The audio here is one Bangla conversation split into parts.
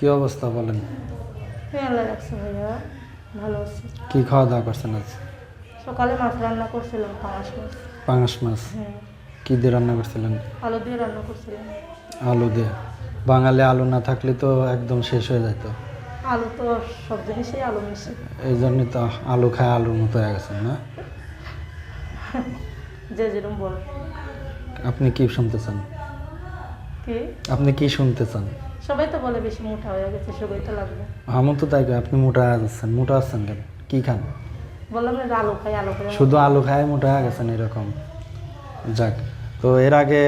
কি অবস্থা বলেন? হ্যাঁ আল্লাহ রাখছে ভাইয়া ভালো আছি। কি খাওয়া দাওয়া করছেন আজ? সকালে মাছ রান্না করছিলাম পাঁচ মাছ। পাঙাশ মাছ? হ্যাঁ। কি দিয়ে রান্না করছিলেন? আলু দিয়ে রান্না করছিলাম। আলু দিয়ে। বাঙালি আলু না থাকলে তো একদম শেষ হয়ে যেত আলু তো সব জিনিসেই আলু মিশে এই জন্যই তো আলু খায় আলুর মতো হয়ে গেছেন না? যে যেরকম বল। আপনি কি শুনতে চান? কি? আপনি কি শুনতে চান? সবাই তো বলে বেশি মোটা হয়ে গেছে সবাই তো লাগবে। আমার তো তাই আপনি মোটা যাচ্ছেন মোটা আছেন কেন? কি খান? বললাম না আলু খাই আলু খাই শুধু আলু খায় মোটা হয়ে গেছেন এরকম। যাক তো এর আগে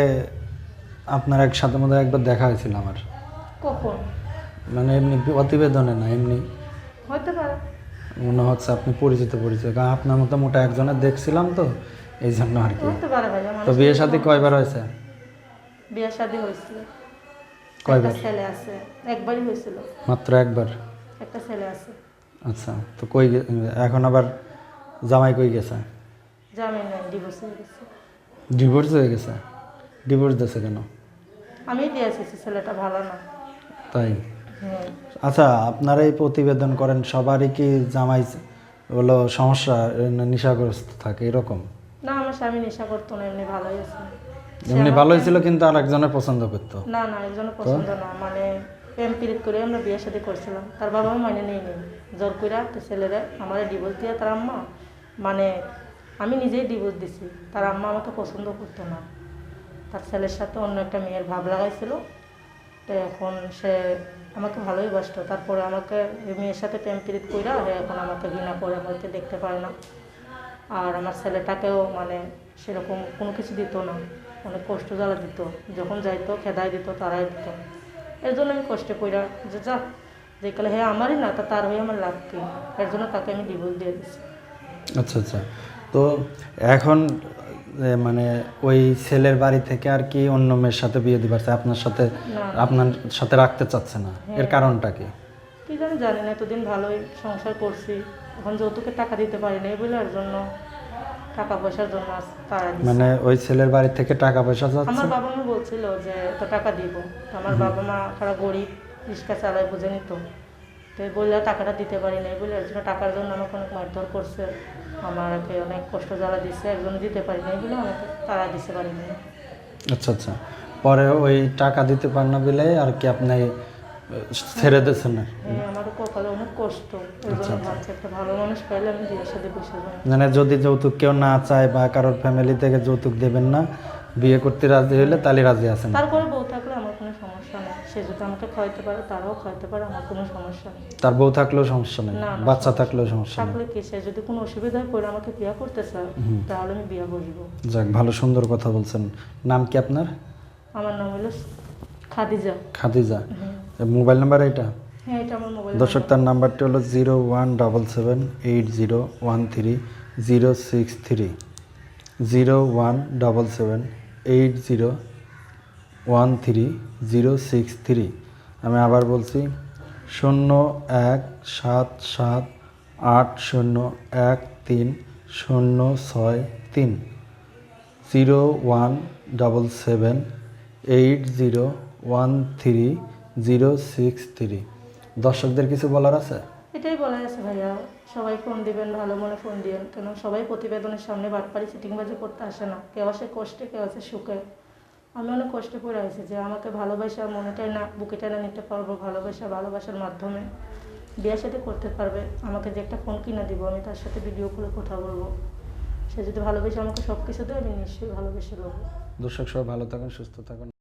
আপনার এক সাথে মধ্যে একবার দেখা হয়েছিল আমার। কখন? মানে এমনি প্রতিবেদনে না এমনি? হইতে পারে। মনে হচ্ছে আপনি পরিচিত পরিচিত। কারণ আপনার মতো মোটা একজনের দেখছিলাম তো এই জন্য আর কি। পারে তো বিয়ে সাথে কয়বার হয়েছে? বিয়ে শাদি হয়েছিল। কয়বার ছেলে আছে। একবারই হয়েছিল। মাত্র একবার? একটা ছেলে আছে। আচ্ছা তো কই গে- এখন আবার জামাই কই গেছে? জামিন নাই ডিভোর্স হয়ে গেছে। ডিভোর্স হয়ে গেছে? ডিভোর্স দিয়েছে কেন? আমি দিয়ে এসেছি ছেলেটা ভালো না। তাই? হ্যাঁ। আচ্ছা আপনারা এই প্রতিবেদন করেন সবারই কি জামাই হলো সমস্যা না নেশাগ্রস্ত থাকে এরকম? না আমার স্বামী নেশা করতো না এমনি ভালোই আছে। এমনি ভালোই ছিল কিন্তু আর একজনের পছন্দ করতো। না না একজন পছন্দ না। মানে প্রেম পিরিত করে আমরা বিয়ে সাথে করছিলাম। তার বাবাও মানে নেই নেই। জোর করে ছেলেরা আমার ডিভোর্স দিয়ে তার আম্মা। মানে আমি নিজেই ডিভোর্স দিছি। তার আম্মা আমাকে পছন্দ করতো না। তার ছেলের সাথে অন্য একটা মেয়ের ভাব লাগাইছিল। তো এখন সে আমাকে ভালোই বাসতো। তারপরে আমাকে ওই মেয়ের সাথে প্রেম পিরিত কইরা এখন আমাকে ঘৃণা করে আমাকে দেখতে পারে না। আর আমার ছেলেটাকেও মানে সেরকম কোনো কিছু দিত না। অনেক কষ্ট জ্বালা দিত যখন যাইতো খেদাই দিত তারাই দিত। এর জন্য আমি কষ্টে পড়া যে যা যে কালে হ্যাঁ আমারই না তা তার হয়ে আমার লাভ কি? এর জন্য তাকে আমি ডিভোর্স দিয়ে দিচ্ছি আচ্ছা আচ্ছা। তো এখন মানে ওই ছেলের বাড়ি থেকে আর কি অন্য মেয়ের সাথে বিয়ে দিবার আপনার সাথে আপনার সাথে রাখতে চাচ্ছে না? এর কারণটা কি? কি জানি জানি না এতদিন ভালোই সংসার করছি। এখন যৌতুকে টাকা দিতে পারি না বলে এর জন্য টাকা পয়সার জন্য তারা মানে ওই ছেলের বাড়ি থেকে টাকা পয়সা যাচ্ছে? আমার বাবা মা বলছিল যে এত টাকা দিব। তো আমার বাবা মা খারাপ গরিব রিক্সা চালায় বুঝে নিত। তো বললে টাকাটা দিতে পারি না বলে এর জন্য টাকার জন্য আমাকে অনেক মারধর করছে। আমাকে অনেক কষ্ট জ্বালা দিচ্ছে একজন দিতে পারি না বলে আমাকে তারা দিতে পারি না আচ্ছা আচ্ছা। পরে ওই টাকা দিতে পার না বলে আর কি আপনি ছেড়ে দিয়েছেন না? হ্যাঁ আমার কপালে অনেক কষ্ট। জন্য ভাবছি একটা ভালো মানুষ পাইলে আমি বিয়ের সাথে বসে যাই মানে যদি যৌতুক কেউ না চায় বা কারোর ফ্যামিলি থেকে যৌতুক দেবেন না বিয়ে করতে রাজি হলে তাহলে রাজি আছেন। তারপরে বউ থাকলে আমার কোনো সমস্যা নেই। সে যদি আমাকে খাওয়াইতে পারে তারাও খাওয়াইতে পারে আমার কোনো সমস্যা নেই। তার বউ থাকলেও সমস্যা নেই বাচ্চা থাকলেও সমস্যা নেই। থাকলে কি সে যদি কোনো অসুবিধায় পড়ে আমাকে বিয়ে করতে চায় তাহলে আমি বিয়ে বসবো যাক ভালো সুন্দর কথা বলছেন। নাম কি আপনার? আমার নাম হলো খাদিজা। খাদিজা। মোবাইল নাম্বার এটা হ্যাঁ এটা আমার মোবাইল দর্শক তার নাম্বারটি হলো zero one double seven eight zero one three zero six three. Zero one double seven eight zero one three zero six three. আমি আবার বলছি শূন্য এক সাত সাত আট শূন্য এক তিন শূন্য ছয় তিন। Zero one double seven eight zero one three zero six three. দর্শকদের কিছু বলার আছে? এটাই বলা আছে ভাইয়া। সবাই ফোন দিবেন ভালো মনে ফোন দিবেন কেন সবাই প্রতিবেদনের সামনে বাটপাড়ি চিটিংবাজি করতে আসে না। কেউ আসে কষ্টে কেউ আসে সুখে। আমি অনেক কষ্টে পড়ে আছি যে আমাকে ভালোবাসা মনেটাই না বুকেটাই না নিতে পারব ভালোবাসা ভালোবাসার মাধ্যমে। বিয়ের সাথে করতে পারবে। আমাকে যে একটা ফোন কিনে দিব আমি তার সাথে ভিডিও করে কথা বলব। সে যদি ভালোবেসে আমাকে সব কিছু দেয় আমি নিশ্চয়ই ভালোবেসে নেব দর্শক সবাই ভালো থাকুন সুস্থ থাকুন।